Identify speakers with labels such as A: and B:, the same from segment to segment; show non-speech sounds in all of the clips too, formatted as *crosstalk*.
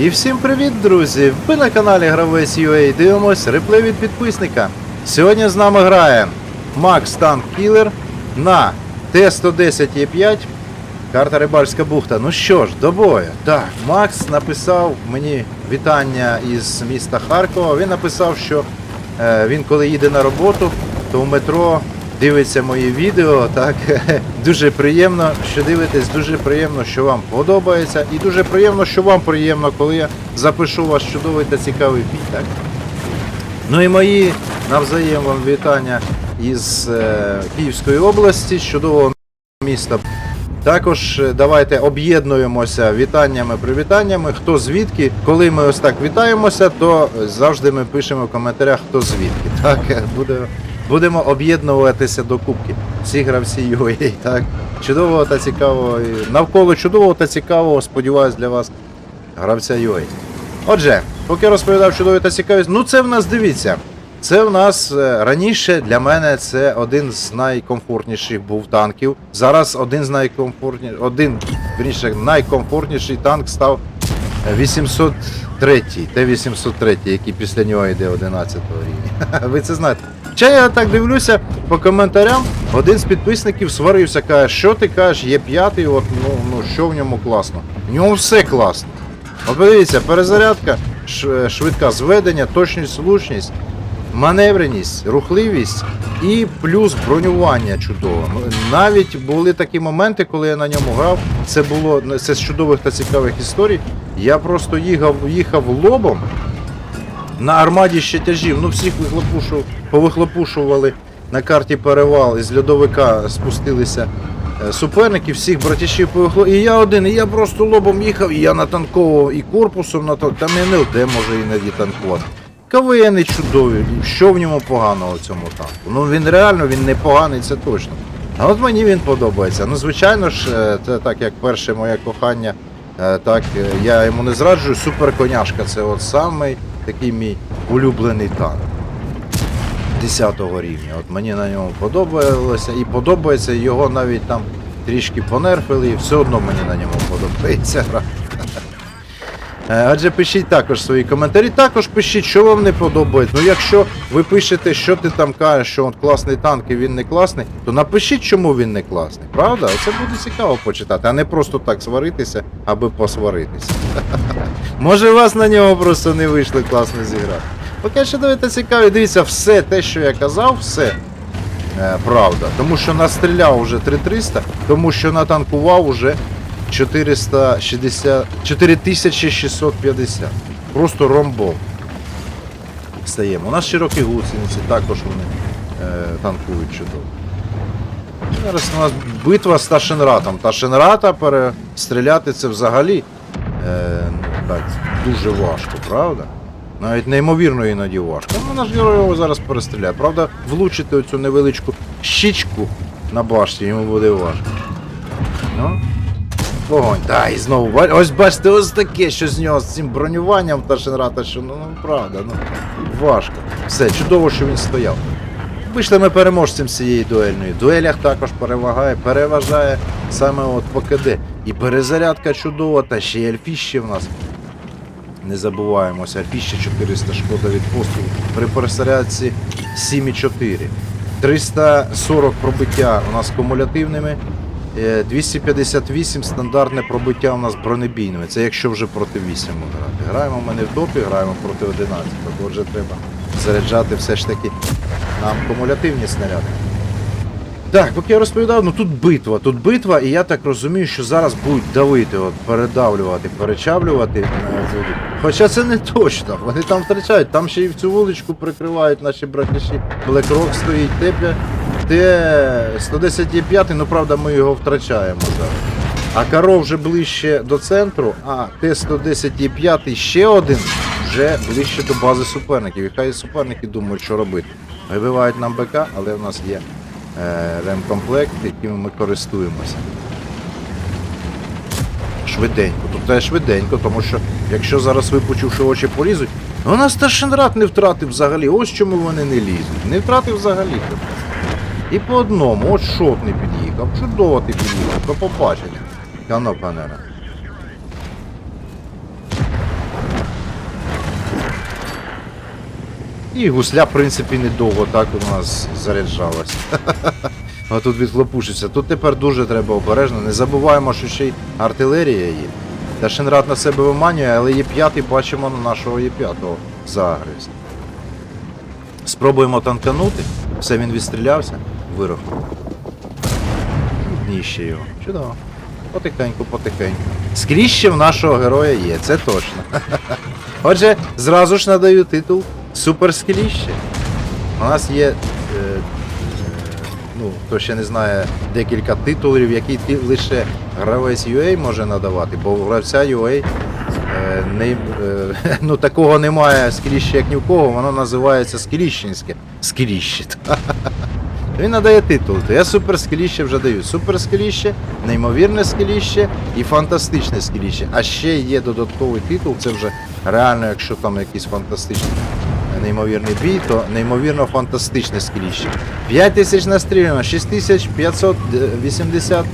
A: І всім привіт, друзі! Ви на каналі Гравець UA дивимось реплей від підписника. Сьогодні з нами грає Макс Танк Кілер на Т-110Е5 карта Рибальська бухта. Ну що ж, до бою. Так, Макс написав мені вітання із міста Харкова. Він написав, що е, він коли їде на роботу, то в метро дивиться мої відео. Так *laughs* дуже приємно, що дивитесь, дуже приємно, що вам подобається, і дуже приємно, що вам приємно, коли я запишу ваш чудовий та цікавий бій. Так? Ну і мої навзаєм вам вітання із е, Київської області, чудового міста. Також е, давайте об'єднуємося вітаннями, привітаннями. Хто звідки, коли ми ось так вітаємося, то завжди ми пишемо в коментарях, хто звідки. Так, *laughs* буде, будемо об'єднуватися до кубки. Всі гравці UA, так. Чудового та цікавого. Навколо чудового та цікавого, сподіваюсь, для вас гравця UA. Отже, поки розповідав чудові та цікаві, ну це в нас дивіться. Це в нас е, раніше для мене це один з найкомфортніших був танків. Зараз один з найкомфортніших, один вірніше, найкомфортніший танк став е, 803, Т-803, який після нього йде 11 рівня. *laughs* Ви це знаєте. Чи я так дивлюся по коментарям, один з підписників сварився, каже, що ти кажеш, є п'ятий, от ну, ну що в ньому класно. В ньому все класно. От подивіться, перезарядка, швидка зведення, точність, влучність, маневреність, рухливість і плюс бронювання чудове. Ну, Навіть були такі моменти, коли я на ньому грав. Це було це з чудових та цікавих історій. Я просто їхав, їхав лобом на армаді ще тяжів. Ну всіх вихлопушував, повихлопушували на карті перевал із льодовика спустилися е, суперники, всіх братішів повихло. І я один, і я просто лобом їхав, і я натанковував і корпусом на то. Там не де може іноді танкувати. КВН чудові, що в ньому поганого цьому танку? Ну він реально він не поганий, це точно. А от мені він подобається. Ну, звичайно ж, е, це так як перше моє кохання, так е, я йому не зраджую. Суперконяшка це от самий такий мій улюблений танк. 10 рівня. От мені на ньому подобалося і подобається його навіть там трішки понерфили, і все одно мені на ньому подобається. гра. Е, Адже пишіть також свої коментарі. Також пишіть, що вам не подобається. Ну якщо ви пишете, що ти там кажеш, що от класний танк і він не класний, то напишіть, чому він не класний. Правда? Це буде цікаво почитати, а не просто так сваритися, аби посваритися. *laughs* Може, вас на нього просто не вийшло класно зіграти. Поки що давайте цікаві, дивіться, все те, що я казав, все. Е, правда. Тому що настріляв уже 3300, тому що натанкував уже 460, 4650. Просто ромбов. Стаємо. У нас широкі гусениці, також вони е, танкують чудово. Зараз у нас битва з Ташенратом. Ташенрата перестріляти це взагалі е, так, дуже важко, правда? Навіть неймовірно іноді важко. Ну, наш герой його зараз перестріляє. Правда, влучити оцю невеличку щічку на башті йому буде важко. Ну, вогонь. Да, і знову. ба- Ось бачите, ось таке, що з нього з цим бронюванням Ташенрата, що ну, ну правда, ну важко. Все, чудово, що він стояв. Вийшли ми переможцем цієї дуельної. В дуелях також перевагає, переважає саме от по КД. І перезарядка чудова, та ще й альфіще в нас. Не забуваємося, альфіще 400 шкода від пострілу. При перезарядці 7,4. 340 пробиття у нас кумулятивними. Е, 258 стандартне пробиття у нас бронебійними. Це якщо вже проти 8 грати. Граємо ми не в топі, граємо проти 11. Тобто вже треба заряджати все ж таки нам кумулятивні снаряди. Так, поки я розповідав, ну тут битва, тут битва, і я так розумію, що зараз будуть давити, от, передавлювати, перечавлювати. е. Хоча це не точно, вони там втрачають, там ще й в цю вуличку прикривають наші братіші. Blackrock стоїть, Т5, Т-110Е5, ну правда ми його втрачаємо зараз. А Каро вже ближче до центру, а Т-110Е5 ще один вже ближче до бази суперників. І хай суперники думають, що робити. Вибивають нам БК, але в нас є е, ремкомплект, яким ми користуємося. Швиденько. Тут треба швиденько, тому що якщо зараз випучивши очі полізуть, ну, у нас Ташенрат не втратив взагалі. Ось чому вони не лізуть. Не втратив взагалі. І по одному, от шот не під'їхав. Чудово ти під'їхав, до побачення. Я напевне. І гусля, в принципі, недовго так у нас заряджалась. *laughs* А тут відхлопушиться. Тут тепер дуже треба обережно. Не забуваємо, що ще й артилерія є. Та Шинрад на себе виманює, але Е5 бачимо на нашого Є5 загриз. Спробуємо танканути. Все він відстрілявся вирухнув. Дніще його. Чудово. Потихеньку, потихеньку. Скрізь ще в нашого героя є, це точно. *laughs* Отже, зразу ж надаю титул Суперскріще. У нас є. Е, е, ну, хто ще не знає, декілька титулів, які ти лише гравець UA може надавати, бо у гравця UA е, не, е, *laughs* ну, такого немає скріще, як ні в кого, воно називається скріщенське. Скріще. *laughs* Він надає титул. То я супер скеліще вже даю. Супер скеліще, неймовірне скеліще і фантастичне скеліще. А ще є додатковий титул, це вже реально, якщо там якийсь фантастичний е, неймовірний бій, то неймовірно фантастичне скеліще. 5 тисяч настріляно, 6580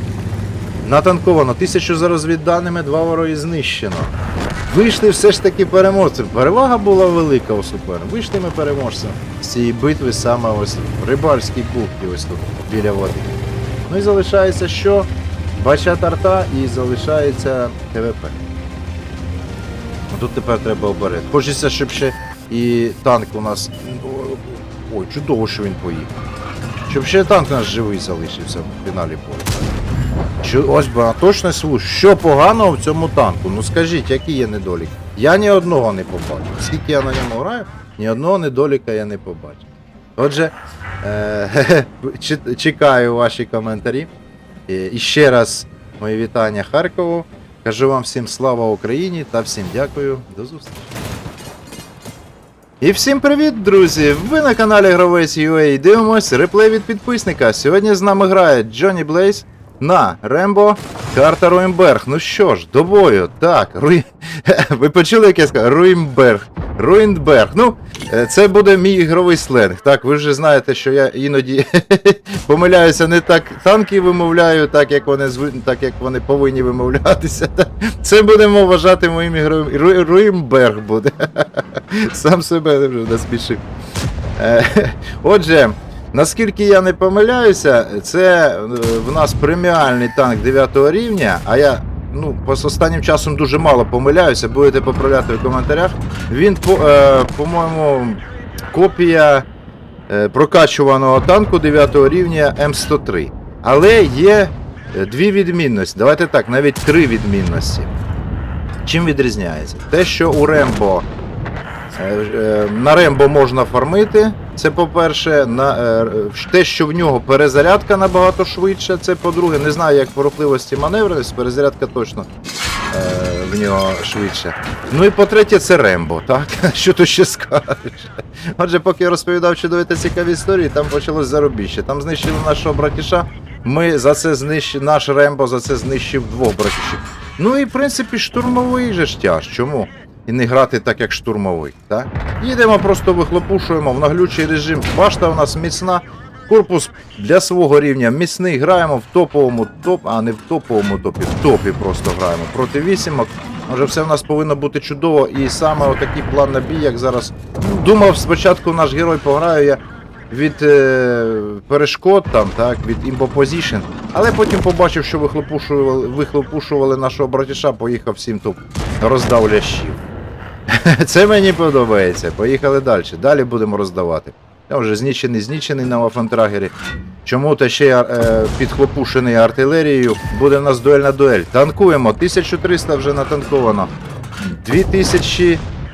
A: натанковано, 1000 за розвідданими, 2 вороги знищено. Вийшли все ж таки переможцем. Перевага була велика у супер. Вийшли ми переможцем з цієї битви саме ось в рибальській бухті, ось тут біля води. Ну і залишається що? Бача тарта і залишається ТВП. Ну, Тут тепер треба оберет. Хочеться, щоб ще і танк у нас. Ой, чудово, що він поїхав. Щоб ще танк у нас живий залишився в фіналі бою. Що, ось ба, точно слуш. Що поганого в цьому танку? Ну скажіть, який є недолік? Я ні одного не побачив. Скільки я на ньому граю, ні одного недоліка я не побачив. Отже, е- *laughs* чекаю ваші коментарі. І і ще раз мої вітання Харкову. Кажу вам всім слава Україні та всім дякую. До зустрічі. І всім привіт, друзі! Ви на каналі Гравець UA дивимось реплей від підписника. Сьогодні з нами грає Джонні Блейз на Рембо Карта Руїмберг. Ну що ж, до бою. Так, Руї... *laughs* ви почули, як я сказав? Руїмберг. Руїнберг. Ну, е, це буде мій ігровий сленг. Так, ви вже знаєте, що я іноді *laughs* помиляюся не так танки вимовляю, так як вони зв... так як вони повинні вимовлятися. *laughs* Це будемо вважати моїм ігровим. Ру... Руїмберг буде. Сам себе вже насмішив. Е, Отже, наскільки я не помиляюся, це е, в нас преміальний танк 9 рівня, а я. Ну, по останнім часом дуже мало помиляюся, будете поправляти в коментарях. Він, по, е, по-моєму, копія е, прокачуваного танку 9 рівня М103. Але є дві відмінності. Давайте так, навіть три відмінності. Чим відрізняється? Те, що у Рембо На Рембо можна фармити, це по-перше. На, е, те, що в нього перезарядка набагато швидша, це по-друге. Не знаю, як по рухливості маневреності, перезарядка точно е, в нього швидше. Ну і по-третє, це Рембо, так? *laughs* Що то ще скажеш? Отже, поки я розповідав чудові та цікаві історії, там почалось заробіще. Там знищили нашого братіша. Ми за це знищили, наш Рембо за це знищив двох братішів. Ну і в принципі штурмовий же ж тяж. Чому? І не грати так, як штурмовий. Так? Їдемо, просто вихлопушуємо в наглючий режим. Башта у нас міцна. Корпус для свого рівня міцний. Граємо в топовому топ, а не в топовому топі. В топі просто граємо. Проти вісімок. Може, все в нас повинно бути чудово. І саме отакий план на бій, як зараз. Думав, спочатку наш герой пограю я від е, перешкод, там, так, від імпопозішн. Але потім побачив, що вихлопушували, вихлопушували нашого братіша, поїхав всім топ роздав лящів. *laughs* Це мені подобається. Поїхали далі. Далі будемо роздавати. Я вже знічений, знічений на Вафантрагері. Чому то ще е, підхлопушений артилерією. Буде в нас дуельна дуель. Танкуємо. 1300 вже натанковано.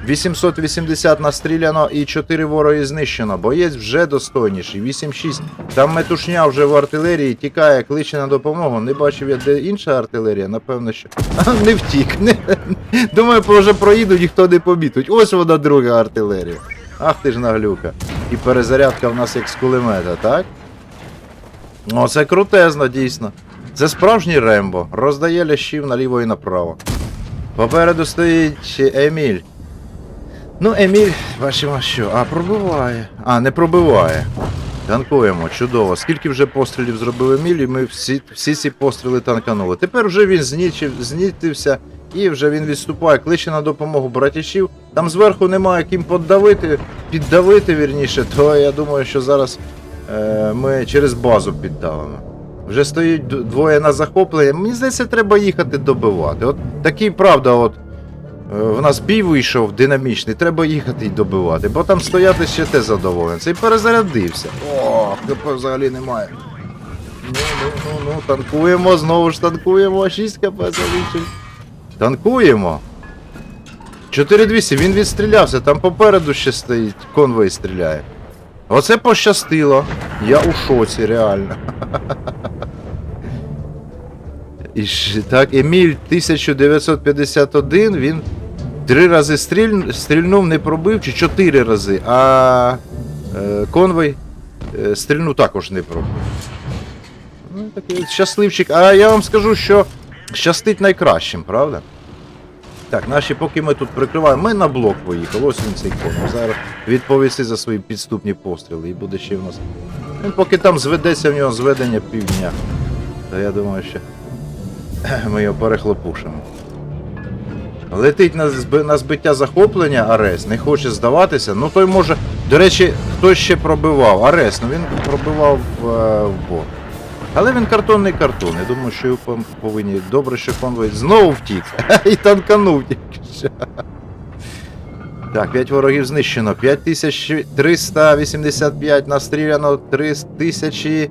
A: 2880 настріляно і 4 вороги знищено. Боєць вже достойніший. 8-6. Там метушня вже в артилерії тікає, кличе на допомогу. Не бачив я, де інша артилерія, напевно, що. А, *laughs* не втік. Не... *laughs* Думаю, вже проїдуть, ніхто не помітить. Ось вона друга артилерія. Ах ти ж наглюка. І перезарядка в нас як з кулемета, так? О, це крутезно, дійсно. Це справжній Рембо. Роздає лящів наліво і направо. Попереду стоїть Еміль. Ну, Еміль, бачимо, що. А, пробиває. А, не пробиває. Танкуємо, чудово. Скільки вже пострілів зробив Еміль, і ми всі, всі ці постріли танканули. Тепер вже він знічив, знітився І вже він відступає, кличе на допомогу братішів. Там зверху немає ким піддавити, піддавити вірніше, то я думаю, що зараз е, ми через базу піддавимо. Вже стоїть двоє на захоплення. Мені здається, треба їхати добивати. От такий, правда, от в нас бій вийшов динамічний, треба їхати і добивати, бо там стояти ще те задоволення. Цей перезарядився. О, ХП взагалі немає. Ну, ну, ну, ну, танкуємо, знову ж танкуємо, 6 КП залишив. Танкуємо. 4200, він відстрілявся, там попереду ще стоїть, конвой стріляє. Оце пощастило. Я у шоці, реально. *laughs* І так, Еміль 1951, він три рази стріль, стрільнув, не пробив, чи чотири рази, а е, конвой е, стрільнув також не пробив. Ну, такий щасливчик. А я вам скажу, що щастить найкращим, правда? Так, наші, поки ми тут прикриваємо, ми на блок поїхали. Ось він цей конвой. Зараз відповісти за свої підступні постріли. І буде ще в нас. Він поки там зведеться в нього зведення півдня. То я думаю, що ми його перехлопушимо. Летить на, на збиття захоплення Арес, не хоче здаватися. Ну той може. До речі, хтось ще пробивав. Арес, ну він пробивав е, в бок. Але він картонний картон. Я думаю, що його повинні. Добре, що конвой знову втік. *laughs* І танканув тільки. Так, 5 ворогів знищено. 5385 настріляно, 3000.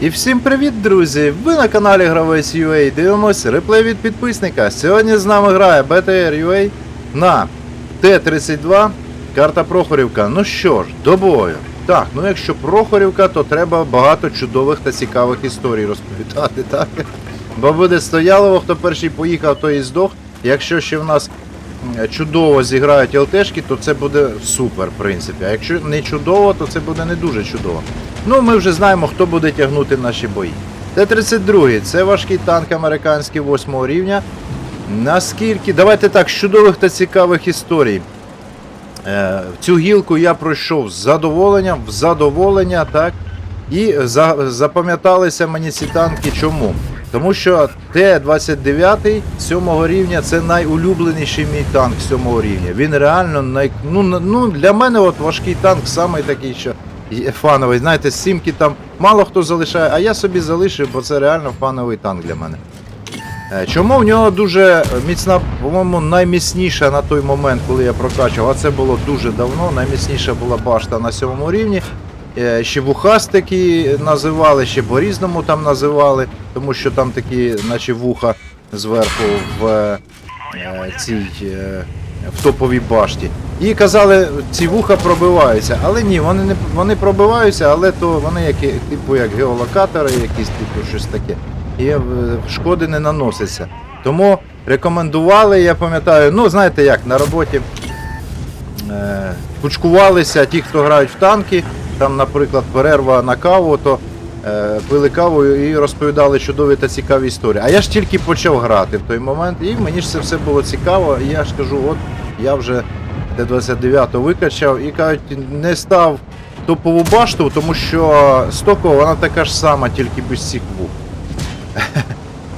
A: І всім привіт, друзі! Ви на каналі Гравець UA дивимось реплей від підписника. Сьогодні з нами грає BTR UA на Т-32, карта Прохорівка. Ну що ж, до бою. Так, ну якщо Прохорівка, то треба багато чудових та цікавих історій розповідати, так? Бо буде стоялово, хто перший поїхав, той і здох. Якщо ще в нас чудово зіграють ЛТшки, то це буде супер, в принципі. А якщо не чудово, то це буде не дуже чудово. Ну, ми вже знаємо, хто буде тягнути наші бої. Т-32 це важкий танк американський 8 рівня. Наскільки. Давайте так, з чудових та цікавих історій. Е, цю гілку я пройшов з задоволенням, в задоволення, так. І за, запам'яталися мені ці танки чому? Тому що Т-29 7 рівня це найулюбленіший мій танк 7 рівня. Він реально най... ну, ну, для мене от важкий танк саме такий, що фановий. Знаєте, сімки там мало хто залишає, а я собі залишив, бо це реально фановий танк для мене. Е, Чому в нього дуже міцна, по-моєму, найміцніша на той момент, коли я прокачував, а це було дуже давно, найміцніша була башта на сьомому рівні. Е, Ще вухастики називали, ще по-різному там називали, тому що там такі, наче вуха зверху в е, цій е, в топовій башті. І казали, ці вуха пробиваються, але ні, вони не вони пробиваються, але то вони як, типу як геолокатори, якісь типу щось таке. І шкоди не наноситься. Тому рекомендували, я пам'ятаю, ну знаєте як, на роботі е, кучкувалися ті, хто грають в танки, там, наприклад, перерва на каву, то е, пили каву і розповідали чудові та цікаві історії. А я ж тільки почав грати в той момент, і мені ж це все було цікаво. І я ж кажу, от я вже Т-29 викачав і кажуть, не став топову башту, тому що стокова вона така ж сама, тільки без цих вух. *laughs*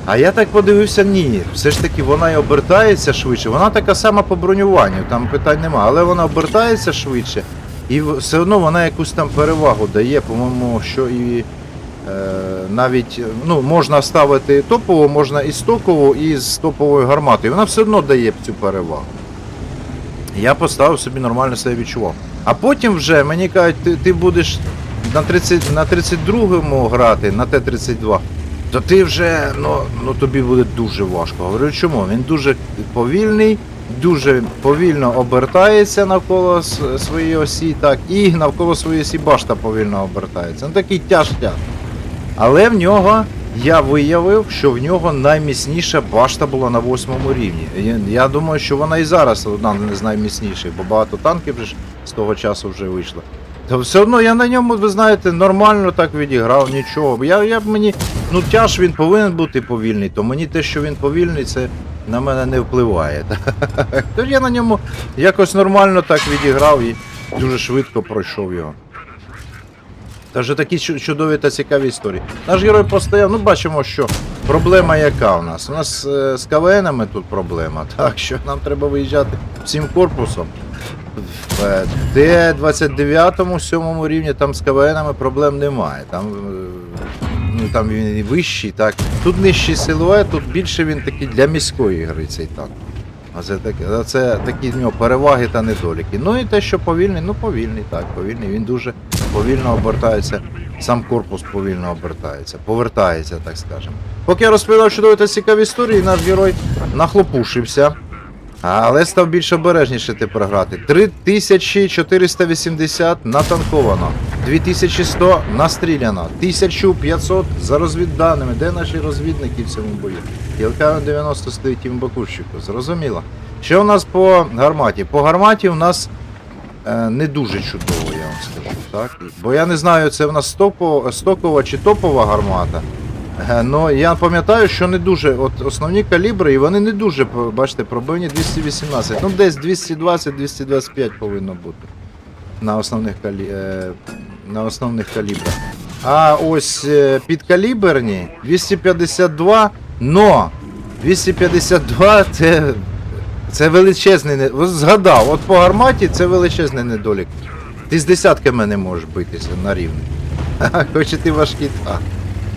A: А я так подивився, ні. Все ж таки вона і обертається швидше. Вона така сама по бронюванню, там питань нема, але вона обертається швидше. І все одно вона якусь там перевагу дає, по-моєму, що і е, навіть ну, можна ставити топову, можна і стокову, і з топовою гарматою. Вона все одно дає цю перевагу. Я поставив собі нормально себе відчував. А потім вже мені кажуть, ти, ти будеш на 30, на 32-му грати, на Т-32, то ти вже ну, ну тобі буде дуже важко. Говорю, чому? Він дуже повільний, дуже повільно обертається навколо своєї осі, так, і навколо своєї осі башта повільно обертається. Ну такий тяж-тяж. Але в нього я виявив, що в нього найміцніша башта була на восьмому рівні. Я, думаю, що вона і зараз одна з найміцніших, бо багато танків вже з того часу вже вийшло. Та все одно я на ньому, ви знаєте, нормально так відіграв, нічого. Я, я мені, ну тяж він повинен бути повільний, то мені те, що він повільний, це на мене не впливає. *laughs* Тож я на ньому якось нормально так відіграв і дуже швидко пройшов його. Та вже такі чудові та цікаві історії. Наш герой постояв, ну бачимо, що проблема яка у нас. У нас е, з КВНами тут проблема, *laughs* так що нам треба виїжджати всім корпусом. В е, Д-29, 7 рівні там з КВНами проблем немає. Там, е, ну, там він і вищий, так. Тут нижчий силует, тут більше він такий для міської гри цей танк. А це, таке, а це такі в нього переваги та недоліки. Ну і те, що повільний, ну повільний, так, повільний. Він дуже повільно обертається, сам корпус повільно обертається, повертається, так скажемо. Поки я розповідав чудові та цікаві історії, наш герой нахлопушився. Але став більш обережніше тепер грати. 3480 натанковано, 2100 настріляно, 1500 за розвідданими. Де наші розвідники в цьому бою? ілк 90 стоїть в Бакущику, зрозуміло. Що у нас по гарматі? По гарматі у нас е, не дуже чудово, я вам скажу. Так? Бо я не знаю, це в нас стопо, стокова чи топова гармата. Ну, я пам'ятаю, що не дуже. От основні калібри, і вони не дуже, бачите, пробивні 218. Ну, десь 220-225 повинно бути. На основних, калі... е, на основних калібрах. А ось е, підкаліберні 252, но 252 це, це величезний. згадав, от по гарматі це величезний недолік. Ти з десятками не можеш битися на рівні. *laughs* Хоч і ти важкий танк.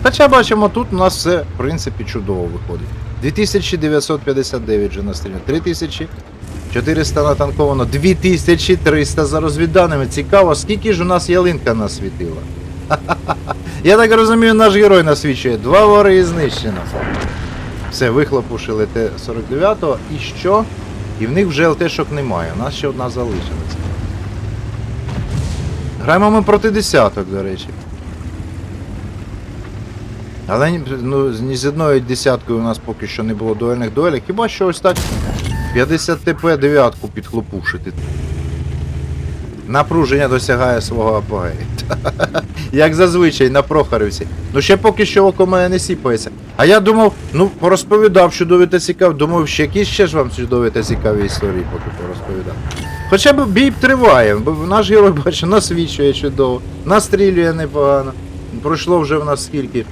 A: Хоча бачимо, тут у нас все, в принципі, чудово виходить. 2959 вже настріляно, 3400 натанковано, 2300 за розвідданими. Цікаво, скільки ж у нас ялинка насвітила. *laughs* Я так розумію, наш герой насвічує. Два вори знищено. Все, вихлопушили Т-49 і що? І в них вже ЛТшок немає. У нас ще одна залишилася. Граємо ми проти десяток, до речі. Але ну, ні з одною десяткою у нас поки що не було дуельних дуелей. Хіба що ось так 50 ТП дев'ятку підхлопушити. Напруження досягає свого апогею. *laughs* Як зазвичай на Прохорівці. Ну ще поки що око мене не сіпається. А я думав, ну порозповідав чудові та цікаві. Думав, ще якісь ще ж вам чудові та цікаві історії поки порозповідав. Хоча б бій триває, бо наш герой, бачу, *laughs* насвічує чудово, настрілює непогано. Пройшло вже в нас скільки?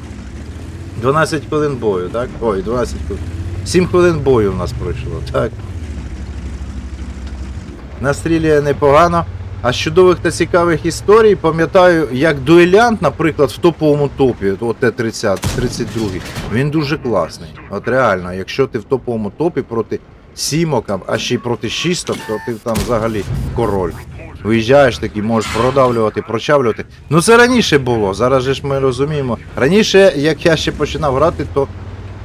A: 12 хвилин бою, так? Ой, 12 хвилин. 7 хвилин бою в нас пройшло, так. Настрілює непогано. А з чудових та цікавих історій пам'ятаю, як дуелянт, наприклад, в топовому топі, от Т-30, 32, він дуже класний. От реально, якщо ти в топовому топі проти сімок, а ще й проти шісток, то ти там взагалі король. Виїжджаєш такий, можеш продавлювати, прочавлювати. Ну це раніше було, зараз же ж ми розуміємо. Раніше, як я ще починав грати, то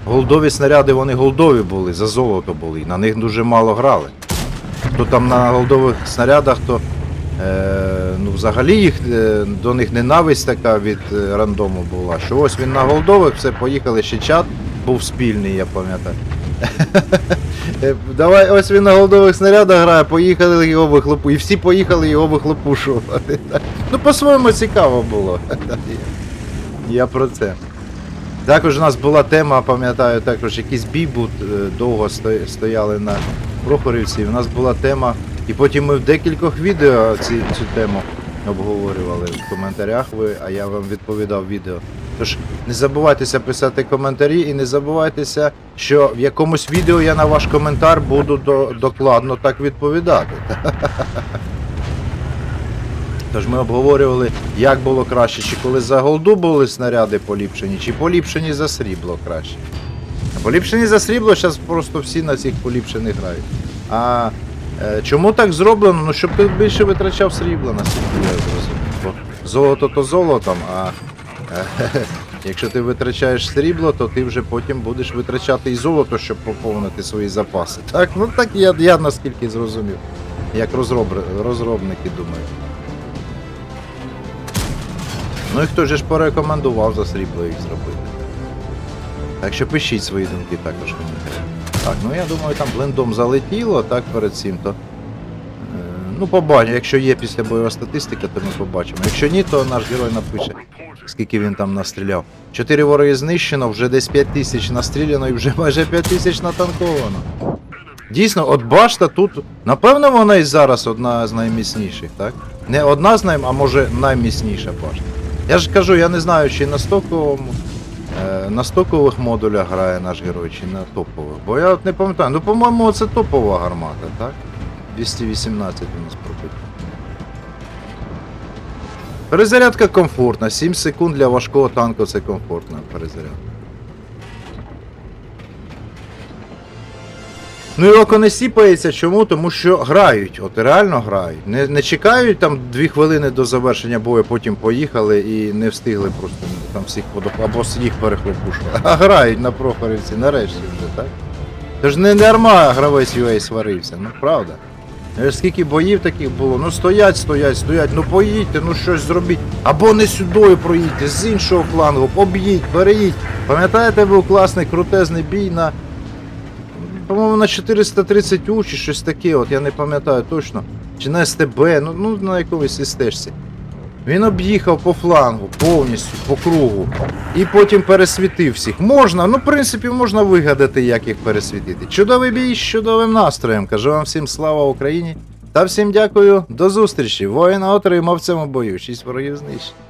A: голдові снаряди вони голдові були, за золото були. На них дуже мало грали. Хто там на голдових снарядах, то е, ну, взагалі їх, е, до них ненависть така від е, рандому була. Що ось він на голдових, все, поїхали ще чат, був спільний, я пам'ятаю. *laughs* Е, Давай, ось він на голдових снарядах грає, поїхали його вихлопу. І всі поїхали його вихлопушувати. *laughs* Ну, по-своєму цікаво було. *laughs* Я про це. Також у нас була тема, пам'ятаю, також якийсь бій був, е, довго стояли на Прохорівці. У нас була тема, і потім ми в декількох відео ці, цю тему обговорювали в коментарях, ви, а я вам відповідав відео. Тож не забувайтеся писати коментарі і не забувайтеся, що в якомусь відео я на ваш коментар буду до, докладно так відповідати. *laughs* Тож ми обговорювали, як було краще, чи коли за голду були снаряди поліпшені, чи поліпшені за срібло краще. Поліпшені за срібло, зараз просто всі на цих поліпшених грають. А чому так зроблено? Ну, щоб ти більше витрачав срібла, наскільки я зрозумів. Золото то золотом, а е, *laughs* якщо ти витрачаєш срібло, то ти вже потім будеш витрачати і золото, щоб поповнити свої запаси. Так, ну так я, я наскільки зрозумів, як розроб, розробники думають. Ну і хто ж порекомендував за срібло їх зробити? Так що пишіть свої думки також в коментарях. Так, ну я думаю, там блендом залетіло, так перед цим, то. е, Ну, побачимо. Якщо є після бойова статистика, то ми побачимо. Якщо ні, то наш герой напише, скільки він там настріляв. Чотири вороги знищено, вже десь 5 тисяч настріляно і вже майже 5 тисяч натанковано. Дійсно, от башта тут, напевно, вона і зараз одна з найміцніших, так? Не одна з най, а може найміцніша башта. Я ж кажу, я не знаю, чи на стоковому, на стокових модулях грає наш герой, чи на топових. Бо я от не пам'ятаю. Ну, по-моєму, це топова гармата, так? 218 у нас пробить. Перезарядка комфортна, 7 секунд для важкого танку це комфортна перезарядка. Ну і око не сіпається, чому? Тому що грають, от реально грають. Не, не чекають там дві хвилини до завершення бою, потім поїхали і не встигли просто ну, там всіх подоп... або їх перехлопушили. А грають на Прохорівці, нарешті вже, так? Тож не дарма гравець UA сварився, ну правда. Е, Скільки боїв таких було? Ну стоять, стоять, стоять, ну поїдьте, ну щось зробіть. Або не сюди проїдьте, з іншого флангу, об'їдь, переїдь. Пам'ятаєте, був класний крутезний бій на. По-моєму, на 430 У чи щось таке, от я не пам'ятаю точно. Чи на СТБ, ну, ну на якомусь істежці. Він об'їхав по флангу повністю, по кругу. І потім пересвітив всіх. Можна, ну в принципі, можна вигадати, як їх пересвітити. Чудовий бій з чудовим настроєм. Кажу вам всім слава Україні. Та всім дякую, до зустрічі. Воїна отримав в цьому бою. Шість ворогів знищень.